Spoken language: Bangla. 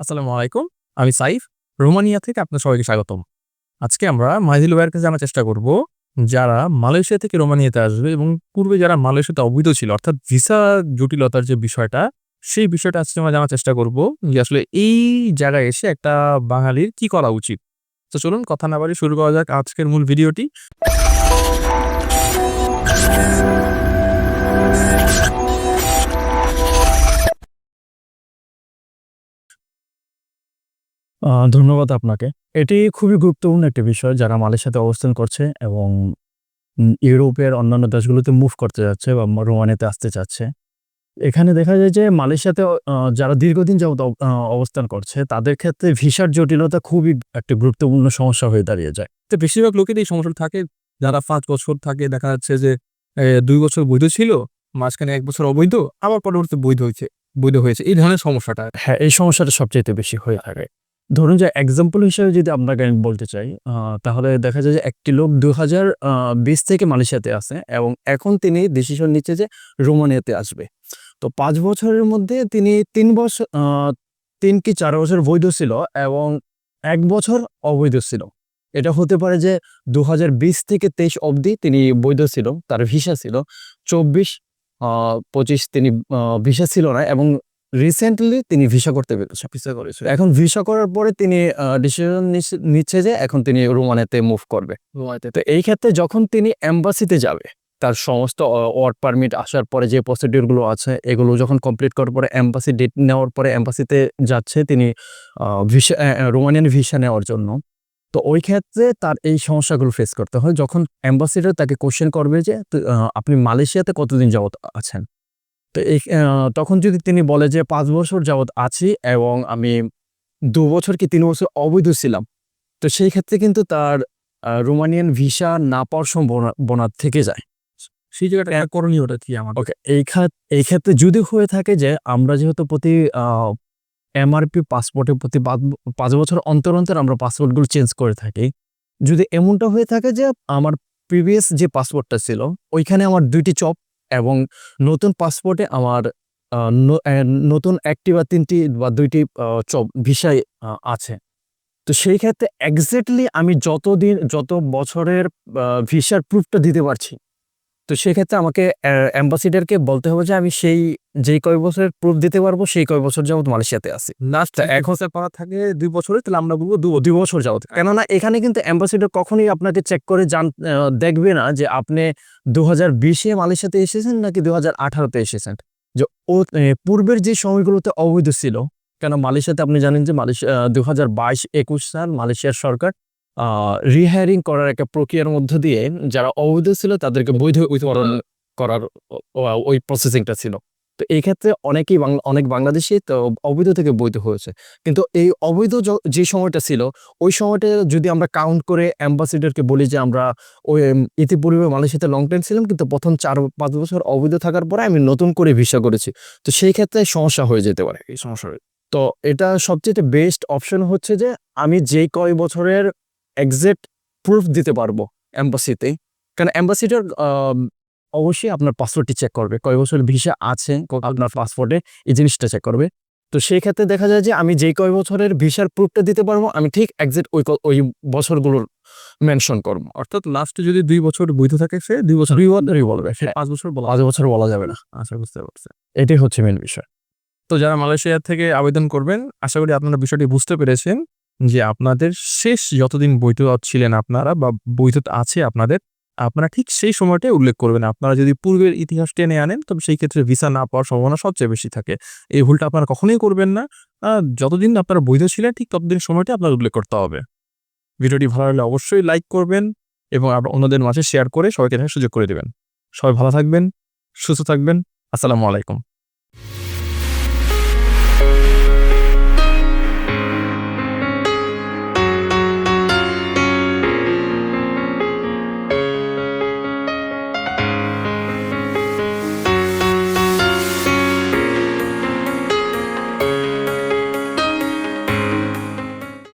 আসসালামু আলাইকুম, আমি সাইফ, রোমানিয়া থেকে আপনার সবাইকে স্বাগতম। আজকে আমরা মাহিদুল ভাইয়ের কাছে জানার চেষ্টা করব, যারা মালয়েশিয়া থেকে রোমানিয়াতে আসবে এবং পূর্বে যারা মালয়েশিয়াতে অবৈধ ছিল, অর্থাৎ ভিসা জটিলতার যে বিষয়টা, সেই বিষয়টা আজকে আমরা জানার চেষ্টা করব যে আসলে এই জায়গায় এসে একটা বাঙালির কি করা উচিত। তো চলুন কথা না বাড়ি শুরু করা যাক আজকের মূল ভিডিওটি। ধন্যবাদ আপনাকে। এটি খুবই গুরুত্বপূর্ণ একটি বিষয় যারা মালয়েশিয়াতে অবস্থান করছে এবং ইউরোপের অন্যান্য দেশগুলোতে মুভ করতে যাচ্ছে বা রোমানিয়াতে আসতে চাচ্ছে। এখানে দেখা যায় যে মালয়েশিয়াতে যারা দীর্ঘদিন যাবত অব- অবস্থান করছে তাদের ক্ষেত্রে ভিসার জটিলতা খুবই একটি গুরুত্বপূর্ণ সমস্যা হয়ে দাঁড়িয়ে যায়। তো বেশিরভাগ লোকেরই এই সমস্যাটা থাকে। যারা পাঁচ বছর থাকে দেখা যাচ্ছে যে দুই বছর বৈধ ছিল মাঝখানে এক বছর অবৈধ আবার পরবর্তী বৈধ হয়েছে বৈধ হয়েছে। এই ধরনের সমস্যাটা। হ্যাঁ এই সমস্যাটা সবচেয়ে বেশি হয়ে থাকে। ধরুন যে এক্সাম্পল হিসেবে যদি আপনাকে আমি বলতে চাই তাহলে দেখা যায় যে একটি লোক দু হাজার বিশ থেকে মালয়েশিয়াতে আসে এবং এখন তিনি ডিসিশন নিচ্ছে যে রোমানিয়াতে আসবে। তো পাঁচ বছরের মধ্যে তিনি তিন বছর তিন কি চার বছর বৈধ ছিল এবং এক বছর অবৈধ ছিল। এটা হতে পারে যে দু হাজার বিশ থেকে তেইশ অবধি তিনি বৈধ ছিল, তার ভিসা ছিল। চব্বিশ পঁচিশ তিনি ভিসা ছিল না এবং রিসেন্টলি তিনি ভিসা করতে পেরেছে ভিসা করেছে। এখন ভিসা করার পরে তিনি ডিসিশন নিচ্ছে যে এখন তিনি রোমানিয়াতে মুভ করবে। তো এই ক্ষেত্রে যখন তিনি এম্বাসিতে যাবে তার সমস্ত ওয়ার্ক পারমিট আসার পরে যে প্রসিডিউরগুলো আছে এগুলো যখন কমপ্লিট করার পরে এম্বাসি ডেট নেওয়ার পরে এম্বাসিতে যাচ্ছে তিনি ভিসা রোমানিয়ান ভিসা নেওয়ার জন্য। তো ওই ক্ষেত্রে তার এই সমস্যাগুলো ফেস করতে হয়। যখন অ্যাম্বাসিডার তাকে কোশ্চেন করবে যে আপনি মালয়েশিয়াতে কতদিন যাবত আছেন? তো এই তখন যদি তিনি বলে যে পাঁচ বছর যাবৎ আছি এবং আমি দু বছর কি তিন বছর অবৈধ ছিলাম তো সেই ক্ষেত্রে কিন্তু তার রোমানিয়ান ভিসা না পাওয়ার সম্ভাবনা থেকে যায়। সেই জায়গাটা করণীয়টা কি আমার ওকে এই খাত এই ক্ষেত্রে যদি হয়ে থাকে যে আমরা যেহেতু প্রতি এমআরপি পাসপোর্টে প্রতি পাঁচ বছর অন্তর অন্তর আমরা পাসপোর্টগুলো চেঞ্জ করে থাকি যদি এমনটা হয়ে থাকে যে আমার প্রিভিয়াস যে পাসপোর্টটা ছিল ওইখানে আমার দুইটি চপ এবং নতুন পাসপোর্টে আমার নতুন একটি বা তিনটি বা দুইটি ভিসায় আছে। তো সেই ক্ষেত্রে এক্স্যাক্টলি আমি যতদিন, যত বছরের ভিসার প্রুফটা দিতে পারছি তো সেক্ষেত্রে আমাকে অ্যাম্বাসিডারকে বলতে হবে যে আমি সেই যেই কয় বছরের প্রুফ দিতে পারব সেই কয় বছর যাবত মালয়েশিয়াতে আছি। লাস্ট এক বছর করা থাকে দুই বছরে তাহলে আমরা বলব দু দুই বছর যাবত কেননা এখানে কিন্তু অ্যাম্বাসিডার কখনোই আপনাকে চেক করে জান দেখবে না যে আপনি দু হাজার বিশে মালয়েশিয়াতে এসেছেন নাকি দু হাজার আঠারোতে এসেছেন। যে ও পূর্বের যে সময়গুলোতে অবৈধ ছিল কেন মালয়েশিয়াতে আপনি জানেন যে মালয়েশিয়া দু হাজার বাইশ একুশ সাল মালয়েশিয়ার সরকার রিহায়ারিং করার একটা প্রক্রিয়ার মধ্য দিয়ে যারা অবৈধ ছিল তাদেরকে বৈধ উত্তরণ করার ওই প্রসেসিংটা ছিল। তো এই ক্ষেত্রে অনেকেই অনেক বাংলাদেশি তো অবৈধ থেকে বৈধ হয়েছে। কিন্তু এই অবৈধ য- যে সময়টা ছিল, ওই সময়টা যদি আমরা কাউন্ট করে অ্যাম্বাসিডারকে বলি যে আমরা ওই ইতিপূর্বে মালয়েশিয়াতে লং টাইম ছিলাম, কিন্তু প্রথম চার, পাঁচ বছর অবৈধ থাকার পরে আমি নতুন করে ভিসা করেছি। তো সেই ক্ষেত্রে সমস্যা হয়ে যেতে পারে। এই সমস্যা তো এটা সবচেয়ে বেস্ট অপশন হচ্ছে যে আমি যেই কয় বছরের এক্সাক্ট প্রুফ দিতে পারব অ্যাম্বাসিতে কারণ অ্যাম্বাসিডার অবশ্যই আপনার পাসপোর্টটি চেক করবে। কয় বছর ভিসা আছে আপনার পাসপোর্টে এই জিনিসটা চেক করবে। তো সেই ক্ষেত্রে দেখা যায় যে আমি যেই কয় বছরের ভিসার প্রুফটা দিতে পারব আমি ঠিক এক্সাক্ট ওই ওই বছরগুলোর মেনশন করব। অর্থাৎ লাস্টে যদি দুই বছর বৈধ থাকে সে দুই বছর দুই বছরই বলবে সে পাঁচ বছর বলা পাঁচ বছর বলা যাবে না। আশা বুঝতে পারছে। এটাই হচ্ছে মেন বিষয়। তো যারা মালয়েশিয়া থেকে আবেদন করবেন আশা করি আপনারা বিষয়টি বুঝতে পেরেছেন। যে আপনাদের শেষ যতদিন বৈধ ছিলেন আপনারা বা বৈধ আছে আপনাদের, আপনারা ঠিক সেই সময়টাই উল্লেখ করবেন। আপনারা যদি পূর্বের ইতিহাস টেনে আনেন, তবে সেই ক্ষেত্রে ভিসা না পাওয়ার সম্ভাবনা সবচেয়ে বেশি থাকে। এই ভুলটা আপনারা কখনোই করবেন না। যতদিন আপনারা বৈধ ছিলেন, ঠিক ততদিন সময়টা আপনার উল্লেখ করতে হবে। ভিডিওটি ভালো লাগলে অবশ্যই লাইক করবেন এবং আপনার অন্যদের মাঝে শেয়ার করে সবাইকে সুযোগ করে দেবেন। সবাই ভালো থাকবেন, সুস্থ থাকবেন। আসসালামু আলাইকুম।